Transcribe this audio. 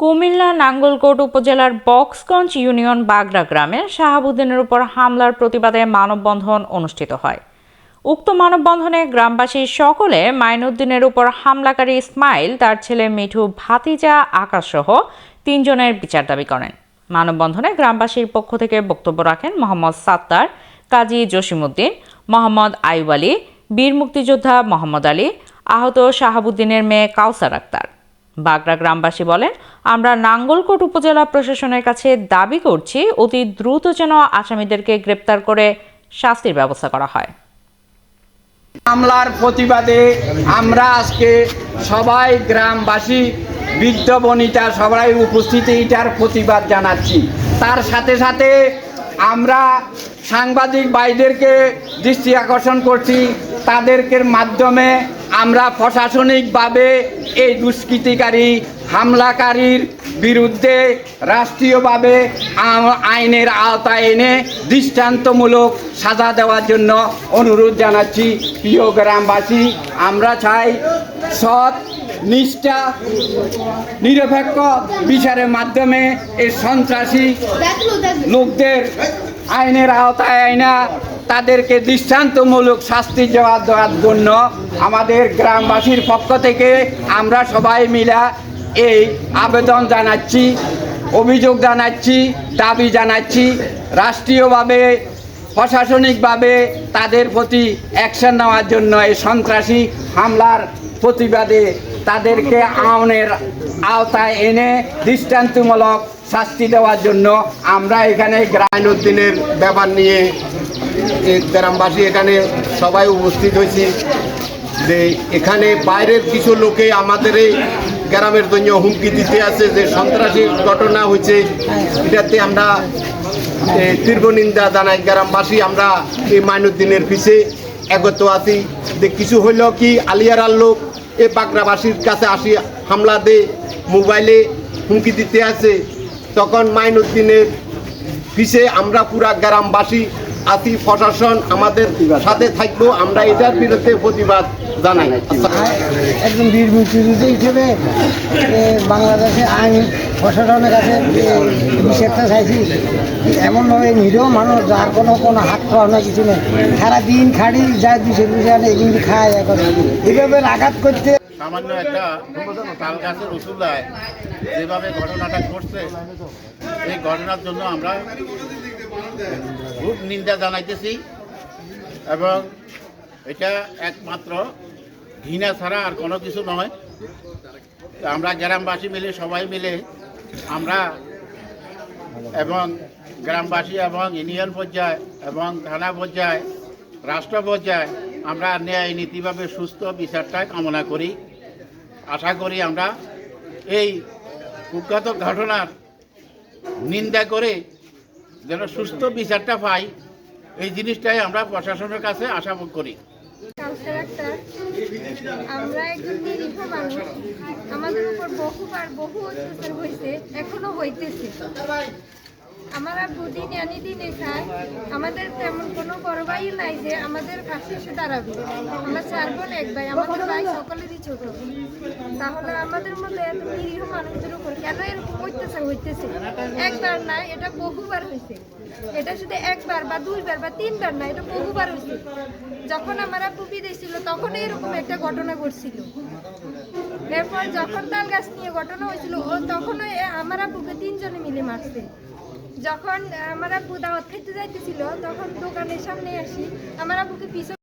কুমিল্লা নাঙ্গলকোট উপজেলার বক্সগঞ্জ ইউনিয়ন বাগড়া গ্রামে শাহাবুদ্দিনের উপর হামলার প্রতিবাদে মানববন্ধন অনুষ্ঠিত হয়। উক্ত মানববন্ধনে গ্রামবাসী সকলে মাইনুদ্দিনের উপর হামলাকারী ইসমাইল, তার ছেলে মিঠু ভাতিজা, আকাশসহ তিনজনের বিচার দাবি করেন। মানববন্ধনে গ্রামবাসীর পক্ষ থেকে বক্তব্য রাখেন মোহাম্মদ সাত্তার, কাজী জসিমউদ্দিন, মোহাম্মদ আইব আলী, বীর মুক্তিযোদ্ধা মোহাম্মদ আলী, আহত শাহাবুদ্দিনের মেয়ে কাউসার আক্তার। বাগড়া গ্রামবাসী বলেন, আমরা নাঙ্গলকোট উপজেলা প্রশাসনের কাছে দাবি করছি, অতি দ্রুত যেন আসামিদেরকে গ্রেপ্তার করে শাস্তির ব্যবস্থা করা হয়। হামলার প্রতিবাদে আমরা আজকে সবাই গ্রামবাসী, বৃদ্ধ বনিতা সবাই উপস্থিতি এটার প্রতিবাদ জানাচ্ছি। তার সাথে সাথে আমরা সাংবাদিক ভাইদেরকে দৃষ্টি আকর্ষণ করছি তাদেরকে মাধ্যমে আমরা প্রশাসনিকভাবে এই দুষ্কৃতিকারী হামলাকারীর বিরুদ্ধে রাষ্ট্রীয়ভাবে আইনের আওতায় এনে দৃষ্টান্তমূলক সাজা দেওয়ার জন্য অনুরোধ জানাচ্ছি। প্রিয় গ্রামবাসী আমরা চাই সৎ নিষ্ঠা নিরপেক্ষ বিচারের মাধ্যমে এই সন্ত্রাসী লোকদের আইনের আওতায় আইনা তাদেরকে দৃষ্টান্তমূলক শাস্তি দেওয়া দেওয়ার জন্য আমাদের গ্রামবাসীর পক্ষ থেকে আমরা সবাই মিলা এই আবেদন জানাচ্ছি, অভিযোগ জানাচ্ছি, দাবি জানাচ্ছি। রাষ্ট্রীয়ভাবে, প্রশাসনিকভাবে তাদের প্রতি অ্যাকশন নেওয়ার জন্য এই সন্ত্রাসী হামলার প্রতিবাদে তাদেরকে আইনের আওতায় এনে দৃষ্টান্তমূলক শাস্তি দেওয়ার জন্য আমরা এখানে গ্রাম আইনুদ্দিনের ব্যাপার নিয়ে গ্রামবাসী এখানে সবাই উপস্থিত হয়েছি যে এখানে বাইরের কিছু লোকে আমাদের এই গ্রামের জন্য হুমকি দিতে আছে যে সন্ত্রাসীর ঘটনা হয়েছে। এটাতে আমরা তীব্র নিন্দা জানাই। গ্রামবাসী আমরা এই মাইনুদ্দিনের পিছে একত আছি। যে কিছু হইল কি আলিয়ারার লোক এ বাগড়াবাসীর কাছে আসি, হামলা দে মোবাইলে হুমকি দিতে আছে। তখন মাইনুদ্দিনের পিছে আমরা পুরা গ্রামবাসী আতি প্রশাসন আমাদের সাথে থাকব। আমরা এটার বিরুদ্ধে প্রতিবাদ জানাই। একজন বীর মুক্তিযুদ্ধ হিসেবে বাংলাদেশে আইন প্রশাসনের কাছে নিষেধটা চাইছি এমনভাবে নিরীহ মানুষ যার কোনো কোনো হাত খাওয়া না কিছু নেই। সারা দিন খাড়ি যায় দুশো দুশো আনে এগুলি খায় এখন। এইভাবে আঘাত করতে সামান্য একটা তাল গাছের রসুলায় যেভাবে ঘটনাটা ঘটছে এই ঘটনার জন্য আমরা খুব নিন্দা জানাইতেছি এবং এটা একমাত্র ঘৃণা ছাড়া আর কোনো কিছু নয়। আমরা গ্রামবাসী মিলে, সবাই মিলে আমরা এবং গ্রামবাসী এবং ইউনিয়ন পর্যায়ে এবং থানা পর্যায়ে, রাষ্ট্র পর্যায়ে আমরা ন্যায় নীতিভাবে সুস্থ বিচারটা কামনা করি। আশা করি আমরা এই কুখ্যাত ঘটনার নিন্দা করে যেন সুস্থ বিচারটা পাই, এই জিনিসটাই আমরা প্রশাসনের কাছে আশা করি। আমরা একজন মানুষ, আমাদের উপর বহুবার বহু অত্যাচার হয়েছে, এখনও হইতেছে। আমরা দুদিন আনি দিনে খাই আমাদের তেমন কোনো ভাই নাই যে আমাদের কাছে এসে দাঁড়াবে। আমরা চার বোন, এক ভাই। আমাদের ভাই সকলেরই ছোট। তাহলে আমাদের মধ্যে এত নিরীহ মানুষদের উপর কেন এরকম অত্যাচার হইতেছে? একবার না, এটা বহুবার হয়েছে এটা শুধু একবার বা দুইবার বা তিনবার না, এটা বহুবার হয়েছে যখন আমার আপু বিদেশ ছিল, তখন এরকম একটা ঘটনা ঘটছিল। এরপর যখন তাল গাছ নিয়ে ঘটনা হয়েছিল ও তখন আমার আপুকে তিনজনে মিলে মারছে। যখন আমার আব্বু দাওয়াত খেতে যাইতেছিল তখন দোকানের সামনে আসি আমার আব্বুকে পিছন